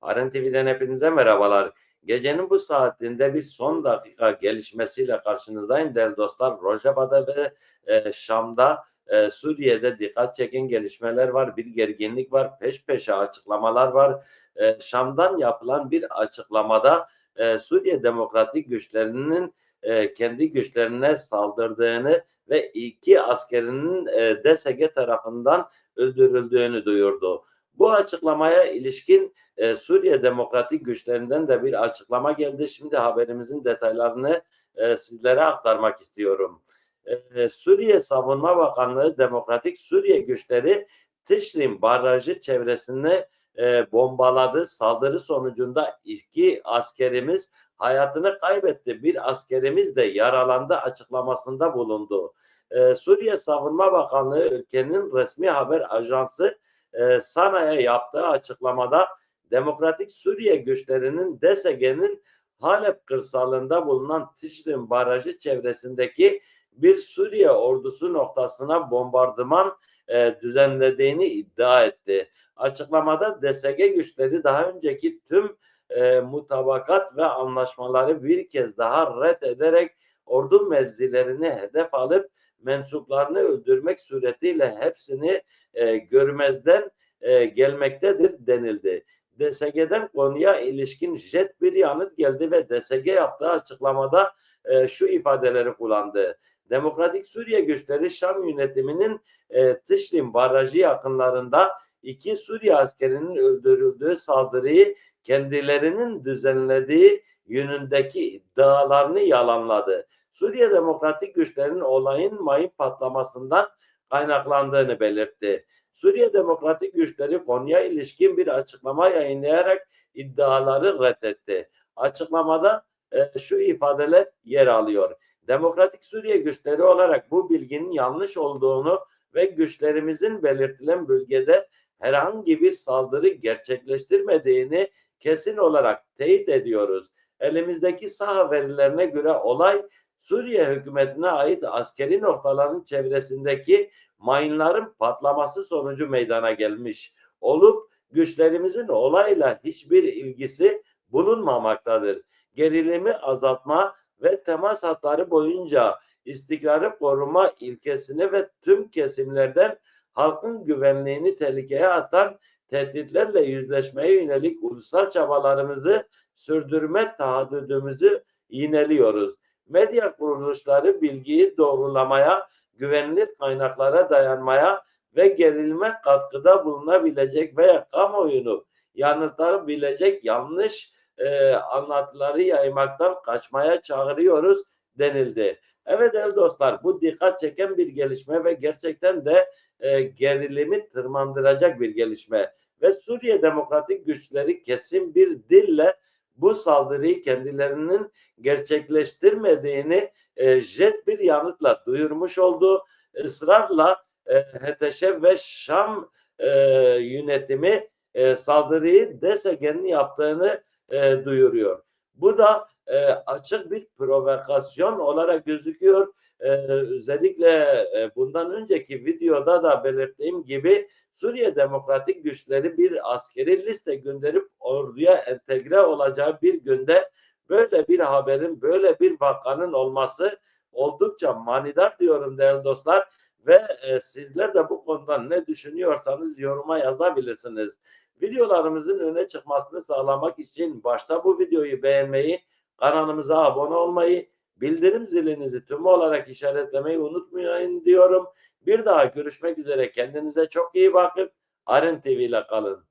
Aren TV'den hepinize merhabalar. Gecenin bu saatinde bir son dakika gelişmesiyle karşınızdayım değerli dostlar. Rojava'da ve e, Şam'da e, Suriye'de dikkat çeken gelişmeler var. Bir gerginlik var. Peş peşe açıklamalar var. E, Şam'dan yapılan bir açıklamada e, Suriye Demokratik Güçlerinin e, kendi güçlerine saldırdığını ve iki askerinin e, DSG tarafından öldürüldüğünü duyurdu. Bu açıklamaya ilişkin e, Suriye Demokratik Güçlerinden de bir açıklama geldi. Şimdi haberimizin detaylarını e, sizlere aktarmak istiyorum. E, Suriye Savunma Bakanlığı Demokratik Suriye Güçleri Tişrin Barajı çevresini e, bombaladı. Saldırı sonucunda iki askerimiz hayatını kaybetti. Bir askerimiz de yaralandı açıklamasında bulundu. E, Suriye Savunma Bakanlığı ülkenin resmi haber ajansı e, Sana'ya yaptığı açıklamada Demokratik Suriye güçlerinin DSG'nin Halep kırsalında bulunan Tişrin Barajı çevresindeki bir Suriye ordusu noktasına bombardıman e, düzenlediğini iddia etti. Açıklamada DSG güçleri daha önceki tüm e, mutabakat ve anlaşmaları bir kez daha red ederek ordu mevzilerini hedef alıp mensuplarını öldürmek suretiyle hepsini e, görmezden e, gelmektedir denildi. DSG'den konuya ilişkin jet bir yanıt geldi ve DSG yaptığı açıklamada e, şu ifadeleri kullandı. Demokratik Suriye güçleri Şam yönetiminin e, Tışrin Barajı yakınlarında iki Suriye askerinin öldürüldüğü saldırıyı kendilerinin düzenlediği yönündeki iddialarını yalanladı. Suriye Demokratik Güçlerinin olayın mayın patlamasından kaynaklandığını belirtti. Suriye Demokratik Güçleri konuya ilişkin bir açıklama yayınlayarak iddiaları reddetti. Açıklamada e, şu ifadeler yer alıyor. Demokratik Suriye güçleri olarak bu bilginin yanlış olduğunu ve güçlerimizin belirtilen bölgede herhangi bir saldırı gerçekleştirmediğini kesin olarak teyit ediyoruz. Elimizdeki saha verilerine göre olay Suriye hükümetine ait askeri noktaların çevresindeki mayınların patlaması sonucu meydana gelmiş olup güçlerimizin olayla hiçbir ilgisi bulunmamaktadır. Gerilimi azaltma ve temas hatları boyunca istikrarı koruma ilkesini ve tüm kesimlerden halkın güvenliğini tehlikeye atan tehditlerle yüzleşmeye yönelik ulusal çabalarımızı sürdürme taahhüdümüzü yineliyoruz. Medya kuruluşları bilgiyi doğrulamaya, güvenilir kaynaklara dayanmaya ve gerilme katkıda bulunabilecek veya kamuoyunu yanıltabilecek yanlış e, anlatıları yaymaktan kaçmaya çağırıyoruz denildi. Evet değerli dostlar bu dikkat çeken bir gelişme ve gerçekten de e, gerilimi tırmandıracak bir gelişme. Ve Suriye Demokratik Güçleri kesin bir dille bu saldırıyı kendilerinin gerçekleştirmediğini e, jet bir yanıtla duyurmuş oldu. Israrla e, HTŞ ve Şam e, yönetimi e, saldırıyı DSG'nin yaptığını e, duyuruyor. Bu da e, açık bir provokasyon olarak gözüküyor. E, özellikle e, bundan önceki videoda da belirttiğim gibi Suriye Demokratik Güçleri bir askeri liste gönderip orduya entegre olacağı bir günde böyle bir haberin, böyle bir vakanın olması oldukça manidar diyorum değerli dostlar. Ve e, sizler de bu konuda ne düşünüyorsanız yoruma yazabilirsiniz. Videolarımızın öne çıkmasını sağlamak için başta bu videoyu beğenmeyi, kanalımıza abone olmayı, bildirim zilinizi tüm olarak işaretlemeyi unutmayın diyorum. Bir daha görüşmek üzere. Kendinize çok iyi bakın. Arın TV ile kalın.